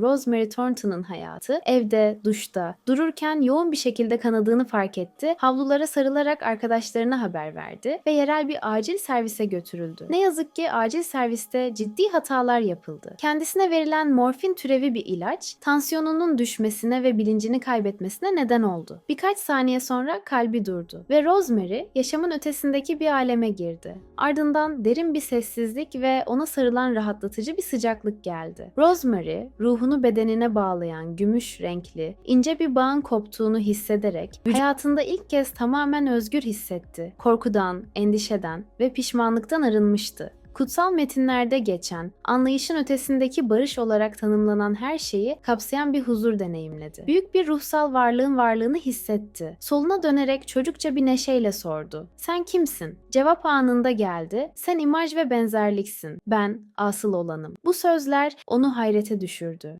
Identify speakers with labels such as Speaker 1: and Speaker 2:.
Speaker 1: Rosemary Thornton'ın hayatı evde, duşta, dururken yoğun bir şekilde kanadığını fark etti. Havlulara sarılarak arkadaşlarına haber verdi ve yerel bir acil servise götürüldü. Ne yazık ki acil serviste ciddi hatalar yapıldı. Kendisine verilen morfin türevi bir ilaç, tansiyonunun düşmesine ve bilincini kaybetmesine neden oldu. Birkaç saniye sonra kalbi durdu ve Rosemary yaşamın ötesindeki bir aleme girdi. Ardından derin bir sessizlik ve ona sarılan rahatlatıcı bir sıcaklık geldi. Rosemary, ruhunu bedenine bağlayan gümüş renkli, ince bir bağın koptuğunu hissederek hayatında ilk kez tamamen özgür hissetti. Korkudan, endişeden ve pişmanlıktan arınmıştı. Kutsal metinlerde geçen, anlayışın ötesindeki barış olarak tanımlanan her şeyi kapsayan bir huzur deneyimledi. Büyük bir ruhsal varlığın varlığını hissetti. Soluna dönerek çocukça bir neşeyle sordu. Sen kimsin? Cevap anında geldi. Sen imaj ve benzerliksin. Ben asıl olanım. Bu sözler onu hayrete düşürdü.